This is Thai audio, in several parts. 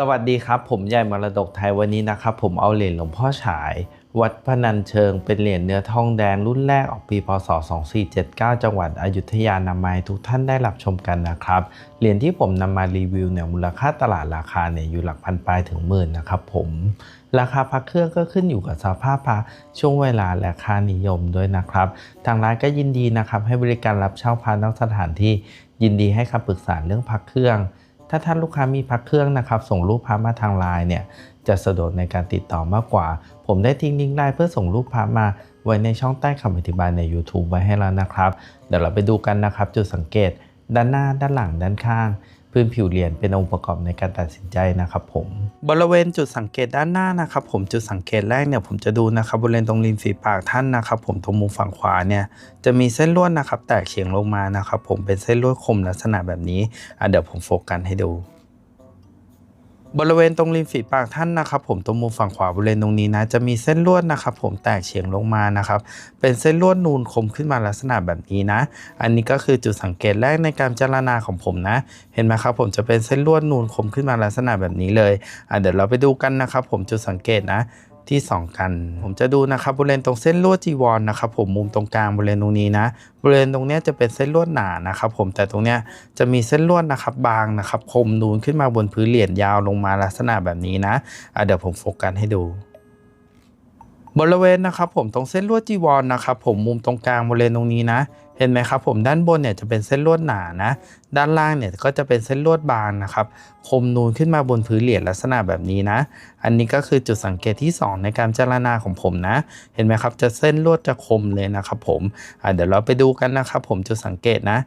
สวัสดีครับ ผมใหญ่มรดกไทยวันนี้นะครับ ผมเอาเหรียญหลวงพ่อฉาย วัดพนัญเชิงเป็นเหรียญเนื้อทองแดงรุ่นแรกออกปีพศ 2479 จังหวัดอยุธยานำมาทุกท่านได้รับชมกันนะครับ เหรียญที่ผมนำมารีวิวเนี่ยมูลค่าตลาดราคาเนี่ยอยู่หลักพันปลายถึงหมื่นนะครับผมราคาพักเครื่องก็ขึ้นอยู่กับสภาพพระช่วงเวลาและค่านิยมด้วยนะครับ ทางร้านก็ยินดีนะครับให้บริการรับเช่าพระนอกสถานที่ยินดีให้คำปรึกษาเรื่องพักเครื่อง ถ้าท่านลูกค้ามีพักเครื่องนะครับ ส่งรูปพระมาทางไลน์เนี่ยจะสะดวกในการติดต่อมากกว่า ผมได้ทิ้งลิงก์ไลน์เพื่อส่งรูปพระมาไว้ในช่องใต้คำอธิบายใน YouTube ไว้ให้แล้วนะครับ เดี๋ยวเราไปดูกันนะครับ จุดสังเกต ด้านหน้าด้านหลังด้านข้าง พื้นผิวเหรียญเป็นองค์ประกอบในการตัดสินใจนะครับผมบริเวณจุดสังเกตด้านหน้านะครับผมจุดสังเกตแรกเนี่ยผมจะดูนะครับบริเวณตรงริมฝีปากท่านนะครับผมตรงมุมฝั่งขวาเนี่ยจะมีเส้นลวดนะครับแตกเฉียงลงมานะครับผมเป็นเส้นลวดคมลักษณะแบบนี้อะเดี๋ยวผมโฟกัสให้ดู บริเวณตรงริมฝีปากท่านนะครับ ผมตรงมุมฝั่งขวาบริเวณตรงนี้นะจะมีเส้นลวดนะครับ ผมแตกเฉียงลงมานะครับ เป็นเส้นลวดนูนคมขึ้นมาลักษณะแบบนี้นะ อันนี้ก็คือจุดสังเกตแรกในการเจารณาของผมนะ เห็นไหมครับ ผมจะเป็นเส้นลวดนูนคมขึ้นมาลักษณะแบบนี้เลยอะเดี๋ยวเราไปดูกันนะครับ ผมจุดสังเกตนะ ที่สองกัน ผมจะดูนะครับบริเวณตรงเส้นลวดจีวรนะครับผมมุมตรงกลางบริเวณตรงนี้นะบริเวณตรงนี้จะเป็นเส้นลวดหนานะครับผมแต่ตรงเนี้ยจะมีเส้นลวดนะครับบางนะครับคมนูนขึ้นมาบนพื้นเหรียญยาวลงมาลักษณะแบบนี้นะะเดี๋ยวผมโฟกัสให้ดูบริเวณนะครับผมตรงเส้นลวดจีวรนะครับผมมุมตรงกลางบริเวณตรงนี้นะ เห็นไหมครับผมด้านบนเนี่ยจะเป็นเส้นลวดหนานะ ด้านล่างเนี่ยก็จะเป็นเส้นลวดบางนะครับคมนูนขึ้นมาบนพื้นเหรียญลักษณะแบบนี้นะ อันนี้ก็คือจุดสังเกตที่ 2 ในการพิจรณาของผมนะ เห็นไหมครับจะเส้นลวดจะคมเลยนะครับผมเดี๋ยวเราไปดูกันนะครับผมจุดสังเกตนะ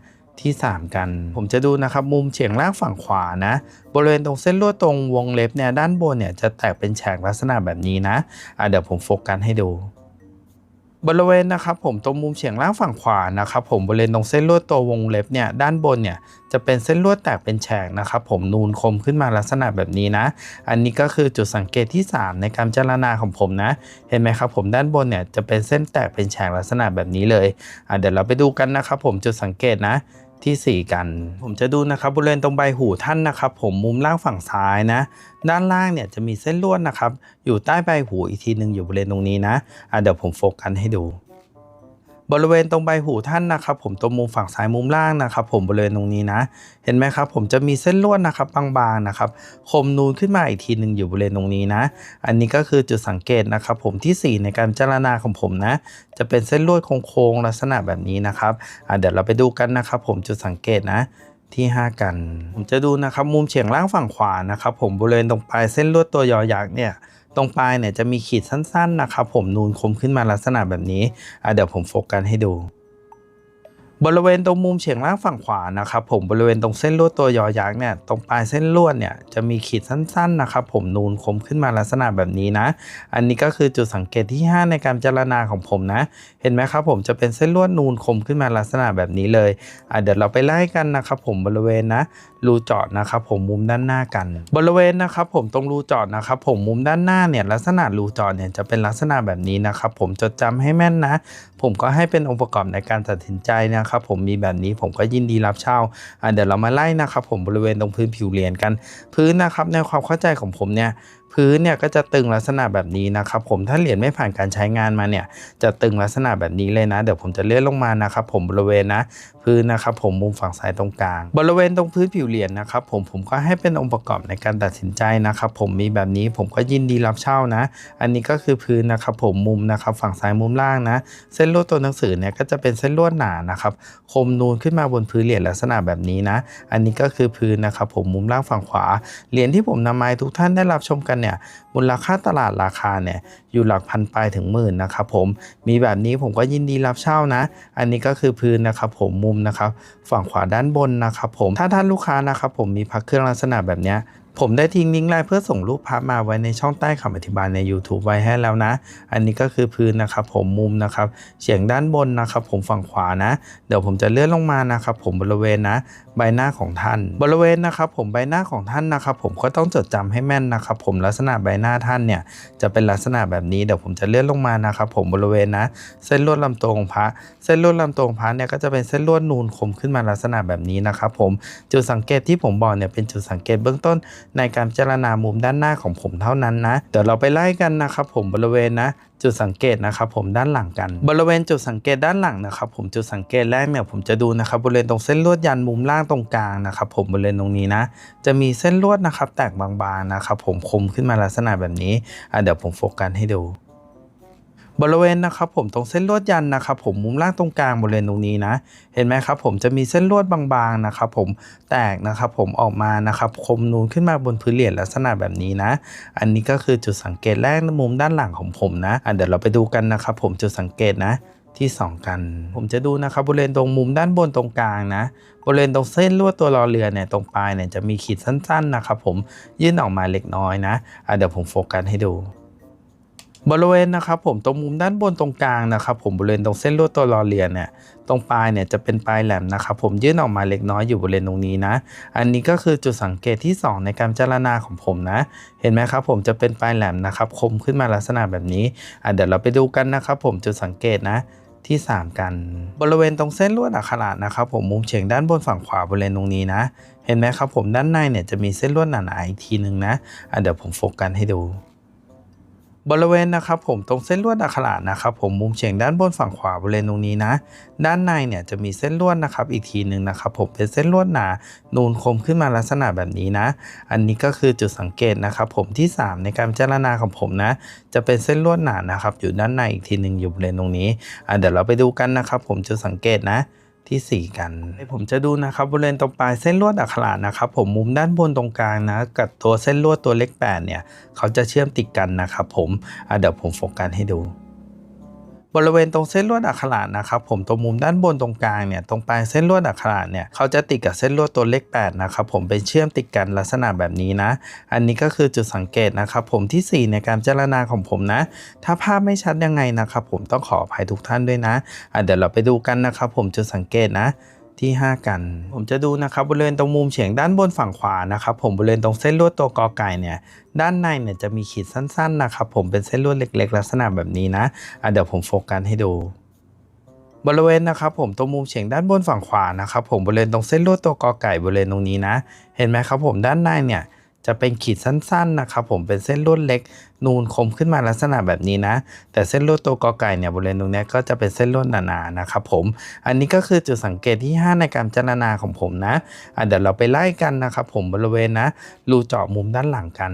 ที่ 3 กัน ผมจะดูนะครับมุมเฉียงล่างฝั่งขวานะ บริเวณตรงเส้นลวดตรงวงเล็บเนี่ยด้านบนเนี่ยจะแตกเป็นแฉกลักษณะแบบนี้นะะเดี๋ยวผมโฟกัสให้ดู บริเวณนะครับผมตรงมุมเฉียงล่างฝั่งขวานะครับผมบริเวณตรงเส้นลวดตัววงเล็บเนี่ยด้านบนเนี่ยจะเป็นเส้นลวดแตกเป็นแฉกนะครับผมนูนคมขึ้นมาลักษณะแบบนี้นะ อันนี้ก็คือจุดสังเกตที่ 3 ในการเจรณาของผมนะ เห็นไหมครับผมด้านบนเนี่ยจะเป็นเส้นแตกเป็นแฉกลักษณะแบบนี้เลยอะเดี๋ยวเราไปดูกันนะครับผมจุดสังเกตนะ ที่ 4 กัน ผมจะดูนะครับบริเวณตรงใบหูท่านนะครับ ผมมุมล่างฝั่งซ้ายนะ ด้านล่างเนี่ยจะมีเส้นลวดนะครับ อยู่ใต้ใบหูอีกทีหนึ่งอยู่บริเวณตรงนี้นะอะเดี๋ยวผมโฟกัสให้ดู บริเวณตรงใบหูท่านนะครับ ผมตรงมุมฝั่งซ้ายมุมล่างนะครับ ผมบริเวณตรงนี้นะ เห็นไหมครับ ผมจะมีเส้นลวดนะครับบางๆนะครับคมนูนขึ้นมาอีกทีหนึ่งอยู่บริเวณตรงนี้นะ อันนี้ก็คือจุดสังเกตนะครับ ผมที่ 4 ในการพิจารณาของผมนะ จะเป็นเส้นลวดโค้งๆลักษณะแบบนี้นะครับเดี๋ยวเราไปดูกันนะครับ ผมจุดสังเกตนะที่ 5 กัน ผมจะดูนะครับมุมเฉียงล่างฝั่งขวานะครับ ผมบริเวณตรงปลายเส้นลวดตัวยอยักษ์เนี่ย รงปลายเนี่ยจะมีขีดสั้นๆนะครับผมนูนคมขึ้นมาลักษณะแบบนี้เดี๋ยวผมโฟกัสให้ดู บริเวณตรงมุมเฉียงล่างฝั่งขวานะครับผมบริเวณตรงเส้นลวดตัวยอยักษ์เนี่ยตรงปลายเส้นลวดเนี่ยจะมีขีดสั้นๆนะครับผมนูนคมขึ้นมาลักษณะแบบนี้นะ อันนี้ก็คือจุดสังเกตที่ 5 ในการพิจารณาของผมนะ เห็นไหมครับผมจะเป็นเส้นลวดนูนคมขึ้นมาลักษณะแบบนี้เลยอะเดี๋ยวเราไปไล่กันนะครับผมบริเวณนะรูเจาะนะครับผมมุมด้านหน้ากัน บริเวณนะครับผมตรงรูเจาะนะครับผมมุมด้านหน้าเนี่ยลักษณะรูเจาะเนี่ยจะเป็นลักษณะแบบนี้นะครับผมจดจำให้แม่นนะ ผมก็ให้เป็นองค์ประกอบในการตัดสินใจนะครับผมมีแบบนี้ผมก็ยินดีรับเช่าเดี๋ยวเรามาไล่นะครับผมบริเวณตรงพื้นผิวเหรียญกัน พื้นนะครับในความเข้าใจของผมเนี่ย พื้นเนี่ยก็จะตึงลักษณะแบบนี้นะครับผมถ้าเหรียญไม่ผ่านการใช้งานมาเนี่ยจะตึงลักษณะแบบนี้เลยนะ เดี๋ยวผมจะเลื่อนลงมานะครับผมบริเวณนะพื้นนะครับผมมุมฝั่งซ้ายตรงกลาง บริเวณตรงพื้นผิวเหรียญนะครับผมผมก็ให้เป็นองค์ประกอบในการตัดสินใจนะครับผมมีแบบนี้ผมก็ยินดีรับเช่านะ อันนี้ก็คือพื้นนะครับผมมุมนะครับฝั่งซ้ายมุมล่างนะ เส้นลวดตัวหนังสือเนี่ยก็จะเป็นเส้นลวดหนานะครับคมนูนขึ้นมาบนพื้นเหรียญลักษณะแบบนี้นะ อันนี้ก็คือพื้นนะครับผมมุมล่างฝั่งขวาเหรียญที่ผมนำมาให้ทุกท่านได้รับชมกันเนี่ยมูลค่าตลาดราคาเนี่ยอยู่หลักพันปลายถึงหมื่นนะครับผมมีแบบนี้ผมก็ยินดีรับเช่านะ อันนี้ก็คือพื้นนะครับผมมุมนะครับฝั่งขวาด้านบนนะครับผมถ้าท่านลูกค้านะครับผมมีพักเครื่องลักษณะแบบนี้ ผมได้ทิ้งลิงก์ไลน์เพื่อส่งรูปภาพมาไว้ในช่องใต้คำอธิบายใน YouTube ไว้ให้แล้วนะ อันนี้ก็คือพื้นนะครับ ผมมุมนะครับเฉียงด้านบนนะครับ ผมฝั่งขวานะ เดี๋ยวผมจะเลื่อนลงมานะครับ ผมบริเวณนะ ใบหน้าของท่าน บริเวณนะครับ ผมใบหน้าของท่านนะครับ ผมก็ต้องจดจำให้แม่นนะครับ ผมลักษณะใบหน้าท่านเนี่ยจะเป็นลักษณะแบบนี้เดี๋ยวผมจะเลื่อนลงมานะครับ ผมบริเวณนะ เส้นลวดลำตัวของพระ เส้นลวดลำตัวของพระเนี่ยก็จะเป็นเส้นลวดนูนคมขึ้นมาลักษณะแบบนี้นะครับ ผมจุดสังเกตที่ผมบอกเนี่ยเป็นจุดสังเกตเบื้องต้นในการพิจารณามุมด้านหน้าของผมเท่านั้นนะ เดี๋ยวเราไปไล่กันนะครับผมบริเวณนะจุดสังเกตนะครับผมด้านหลังกัน บริเวณจุดสังเกตด้านหลังนะครับผมจุดสังเกตแรกเนี่ยผมจะดูนะครับบริเวณตรงเส้นลวดยันมุมล่างตรงกลางนะครับผมบริเวณตรงนี้นะ จะมีเส้นลวดนะครับแตกบางๆนะครับผมคมขึ้นมาลักษณะแบบนี้อะเดี๋ยวผมโฟกัสให้ดู บริเวณนะครับผมตรงเส้นลวดยันนะครับผมมุมล่างตรงกลางบริเวณตรงนี้นะ เห็นไหมครับผมจะมีเส้นลวดบางๆนะครับผมแตกนะครับผมออกมานะครับคมนูนขึ้นมาบนพื้นเหรียญลักษณะแบบนี้นะ อันนี้ก็คือจุดสังเกตแรกมุมด้านหลังของผมนะะเดี๋ยวเราไปดูกันนะครับผมจุดสังเกตนะที่สองกัน ผมจะดูนะครับบริเวณตรงมุมด้านบนตรงกลางนะบริเวณตรงเส้นลวดตัวรอเรือเนี่ยตรงปลายเนี่ยจะมีขีดสั้นๆนะครับผมยื่นออกมาเล็กน้อยนะะเดี๋ยวผมโฟกัสให้ดู บริเวณนะครับผมตรงมุมด้านบนตรงกลางนะครับผมบริเวณตรงเส้นลวดตัวรอเรือเนี่ยตรงปลายเนี่ยจะเป็นปลายแหลมนะครับผมยื่นออกมาเล็กน้อยอยู่บริเวณตรงนี้นะ อันนี้ก็คือจุดสังเกตที่ 2 ในการพิจรณาของผมนะ เห็นไหมครับผมจะเป็นปลายแหลมนะครับคมขึ้นมาลักษณะแบบนี้อะเดี๋ยวเราไปดูกันนะครับผมจุดสังเกตนะที่ 3 กันบริเวณตรงเส้นลวดอักขระนะครับผมมุมเฉียงด้านบนฝั่งขวาบริเวณตรงนี้นะ เห็นไหมครับผมด้านในเนี่ยจะมีเส้นลวดหนาๆอีกทีหนึ่งนะอะเดี๋ยวผมโฟกัสให้ดู บริเวณนะครับผมตรงเส้นลวดอักขระนะครับผมมุมเฉียงด้านบนฝั่งขวาบริเวณตรงนี้นะ ด้านในเนี่ยจะมีเส้นลวดนะครับอีกทีหนึ่งนะครับผมเป็นเส้นลวดหนานูนคมขึ้นมาลักษณะแบบนี้นะ อันนี้ก็คือจุดสังเกตนะครับผมที่ 3 ในการพิจารณาของผมนะ จะเป็นเส้นลวดหนานะครับอยู่ด้านในอีกทีหนึ่งอยู่บริเวณตรงนี้อะเดี๋ยวเราไปดูกันนะครับผมจุดสังเกตนะ ที่ 4 กันผมจะดูนะครับบริเวณตรงปลายเส้นลวดอักขระนะครับผมมุมด้านบนตรงกลางนะกับตัวเส้นลวดตัวเลข8เนี่ยเขาจะเชื่อมติดกันนะครับผมเดี๋ยวผมโฟกัสให้ดู บริเวณตรงเส้นลวดอักขระนะครับผมตรงมุมด้านบนตรงกลางเนี่ยตรงปลายเส้นลวดอักขระเนี่ยเขาจะติดกับเส้นลวดตัวเลข8นะครับผมเป็นเชื่อมติดกันลักษณะแบบนี้นะ อันนี้ก็คือจุดสังเกตนะครับผมทีสี่4 ในการเจรณาของผมนะ ถ้าภาพไม่ชัดยังไงนะครับผมต้องขออภัยทุกท่านด้วยนะอะเดี๋ยวเราไปดูกันนะครับผมจุดสังเกตนะ ที่ 5 กัน ผมจะดูนะครับบริเวณตรงมุมเฉียงด้านบนฝั่งขวานะครับผมบริเวณตรงเส้นลวดตัวกอไก่เนี่ยด้านในเนี่ยจะมีขีดสั้นๆนะครับผมเป็นเส้นลวดเล็ก ๆ ลักษณะแบบนี้นะอะเดี๋ยวผมโฟกัสให้ดูบริเวณนะครับผมตรงมุมเฉียงด้านบนฝั่งขวานะครับผมบริเวณตรงเส้นลวดตัวกอไก่บริเวณตรงนี้นะ เห็นไหมครับผมด้านในเนี่ยจะเป็นขีดสั้นๆนะครับผมเป็นเส้นลวดเล็ก นูนคมขึ้นมาลักษณะแบบนี้นะ แต่เส้นลวดตัวกอไก่เนี่ยบริเวณตรงนี้ก็จะเป็นเส้นลวดหนาๆนะครับผม อันนี้ก็คือจุดสังเกตที่ 5 ในการจารณาของผมนะะเดี๋ยวเราไปไล่กันนะครับผมบริเวณนะรูเจาะมุมด้านหลังกัน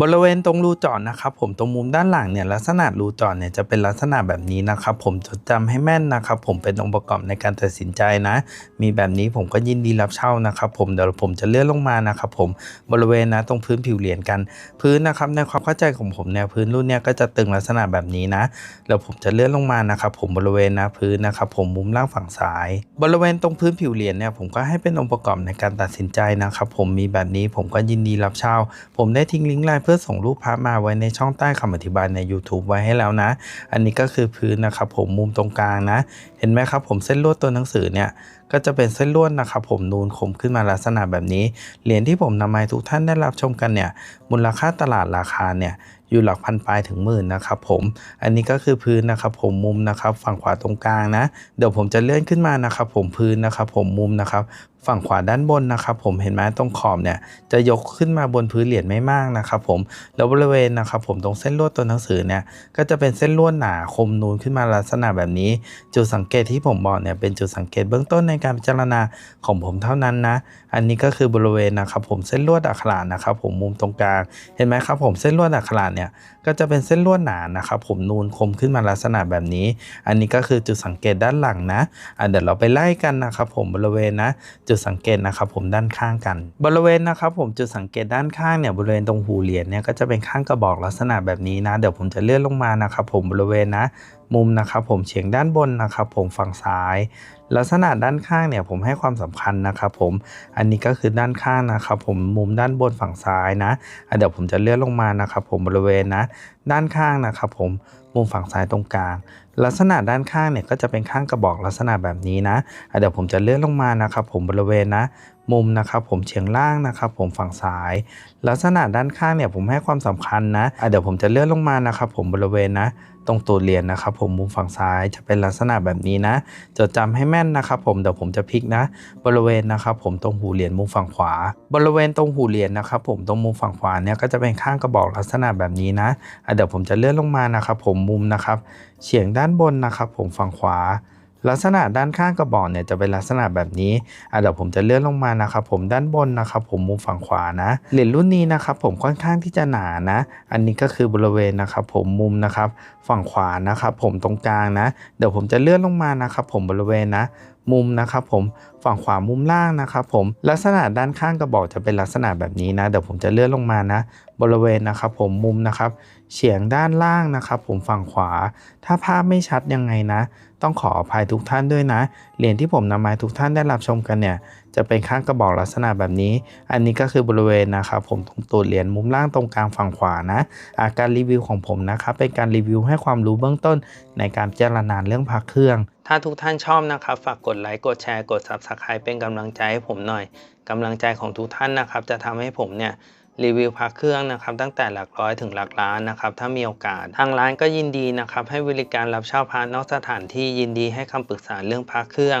บริเวณตรงรูเจาะนะครับผมตรงมุมด้านหลังเนี่ยลักษณะรูเจาะเนี่ยจะเป็นลักษณะแบบนี้นะครับผมจดจำให้แม่นนะครับผมเป็นองค์ประกอบในการตัดสินใจนะ มีแบบนี้ผมก็ยินดีรับเช่านะครับผมเดี๋ยวผมจะเลื่อนลงมานะครับผมบริเวณนะตรงพื้นผิวเหรียญกัน พื้นนะครับในความเข้าใจของผมแนวพื้นรุ่นเนี้ยก็จะตึงลักษณะแบบนี้นะแล้วผมจะเลื่อนลงมานะครับผมบริเวณนะพื้นนะครับผมมุมล่างฝั่งซ้าย บริเวณตรงพื้นผิวเหรียญเนี่ยผมก็ให้เป็นองค์ประกอบในการตัดสินใจนะครับผมมีแบบนี้ผมก็ยินดีรับเช่า ผมได้ทิ้งลิงก์ไลน์เพื่อส่งรูปพระมาไว้ในช่องใต้คำอธิบายใน YouTube ไว้ให้แล้วนะ อันนี้ก็คือพื้นนะครับผมมุมตรงกลางนะ เห็นไหมครับผมเส้นลวดตัวหนังสือเนี่ย ก็จะเป็นเส้นลวดนะครับผมนูนคมขึ้นมาลักษณะแบบนี้ เหรียญที่ผมนำมาให้ทุกท่านได้รับชมกันเนี่ย มูลค่าตลาดราคาเนี่ยอยู่หลักพันปลายถึงหมื่นนะครับผม อันนี้ก็คือพื้นนะครับผมมุมนะครับฝั่งขวาตรงกลางนะ เดี๋ยวผมจะเลื่อนขึ้นมานะครับผมพื้นนะครับผมมุมนะครับ ฝั่งขวาด้านบนนะครับผมเห็นไหมตรงขอบเนี่ยจะยกขึ้นมาบนพื้นเหรียญไม่มากนะครับผมแล้วบริเวณนะครับผมตรงเส้นลวดตัวหนังสือเนี่ยก็จะเป็นเส้นลวดหนาคมนูนขึ้นมาลักษณะแบบนี้ จุดสังเกตที่ผมบอกเนี่ยเป็นจุดสังเกตเบื้องต้นในการพิจารณาของผมเท่านั้นนะ อันนี้ก็คือบริเวณนะครับผมเส้นลวดอักขระนะครับผมมุมตรงกลางเห็นไหมครับผมเส้นลวดอักขระเนี่ยก็จะเป็นเส้นลวดหนานะครับผมนูนคมขึ้นมาลักษณะแบบนี้ อันนี้ก็คือจุดสังเกตด้านหลังนะอะเดี๋ยวเราไปไล่กันนะครับผมบริเวณนะจุดสังเกตนะครับผมด้านข้างกัน บริเวณนะครับผมจุดสังเกตด้านข้างเนี่ยบริเวณตรงหูเหรียญเนี่ยก็จะเป็นข้างกระบอกลักษณะแบบนี้นะ เดี๋ยวผมจะเลื่อนลงมานะครับผมบริเวณนะ มุมนะครับผมเฉียงด้านบนนะครับผมฝั่งซ้าย ลักษณะด้านข้างเนี่ยผมให้ความสำคัญนะครับผมอันนี้ก็คือด้านข้างนะครับผมมุมด้านบนฝั่งซ้ายนะเดี๋ยวผมจะเลื่อนลงมานะครับผมบริเวณนะด้านข้างนะครับผมมุมฝั่งซ้ายตรงกลาง ลักษณะด้านข้างเนี่ยก็จะเป็นข้างกระบอกลักษณะแบบนี้นะเดี๋ยวผมจะเลื่อนลงมานะครับผมบริเวณนะ มุมนะครับผมเฉียงล่างนะครับผมฝั่งซ้าย ลักษณะด้านข้างเนี่ยผมให้ความสำคัญนะะเดี๋ยวผมจะเลื่อนลงมานะครับผมบริเวณนะ ตรงตัวเหรียญนะครับผมมุมฝั่งซ้ายจะเป็นลักษณะแบบนี้นะจดจำให้แม่นนะครับผมเดี๋ยวผมจะพลิกนะ บริเวณนะครับผมตรงหูเหรียญมุมฝั่งขวา บริเวณตรงหูเหรียญนะครับผมตรงมุมฝั่งขวาเนี่ยก็จะเป็นข้างกระบอกลักษณะแบบนี้นะะเดี๋ยวผมจะเลื่อนลงมานะครับผมมุมนะครับเฉียงด้านบนนะครับผมฝั่งขวา ลักษณะด้านข้างกระบอกเนี่ยจะเป็นลักษณะแบบนี้อะเดี๋ยวผมจะเลื่อนลงมานะครับผมด้านบนนะครับผมมุมฝั่งขวานะเหรียญรุ่นนี้นะครับผมค่อนข้างที่จะหนานะ อันนี้ก็คือบริเวณนะครับผมมุมนะครับฝั่งขวานะครับผมตรงกลางนะ เดี๋ยวผมจะเลื่อนลงมานะครับผมบริเวณนะ มุมนะครับผมฝั่งขวามุมล่างนะครับผมลักษณะด้านข้างกระบอกจะเป็นลักษณะแบบนี้นะเดี๋ยวผมจะเลื่อนลงมานะบริเวณนะครับผมมุมนะครับเฉียงด้านล่างนะครับผมฝั่งขวา ถ้าภาพไม่ชัดยังไงนะ ต้องขออภัยทุกท่านด้วยนะเหรียญที่ผมนำมาให้ทุกท่านได้รับชมกันเนี่ยจะเป็นข้างกระบอกลักษณะแบบนี้ อันนี้ก็คือบริเวณนะครับผมตรงตัวเหรียญมุมล่างตรงกลางฝั่งขวานะอาการรีวิวของผมนะครับเป็นการรีวิวให้ความรู้เบื้องต้นในการพิจารณาเรื่องพักเครื่อง ถ้าทุกท่านชอบนะครับ ฝากกดไลค์ กดแชร์ กด Subscribe เป็นกำลังใจให้ผมหน่อยกำลังใจของทุกท่านนะครับ จะทำให้ผมเนี่ยรีวิวพักเครื่องนะครับตั้งแต่หลักร้อยถึงหลักล้านนะครับถ้ามีโอกาส ทางร้านก็ยินดีนะครับให้บริการรับเช่าพระนอกสถานที่ยินดีให้คำปรึกษาเรื่องพักเครื่อง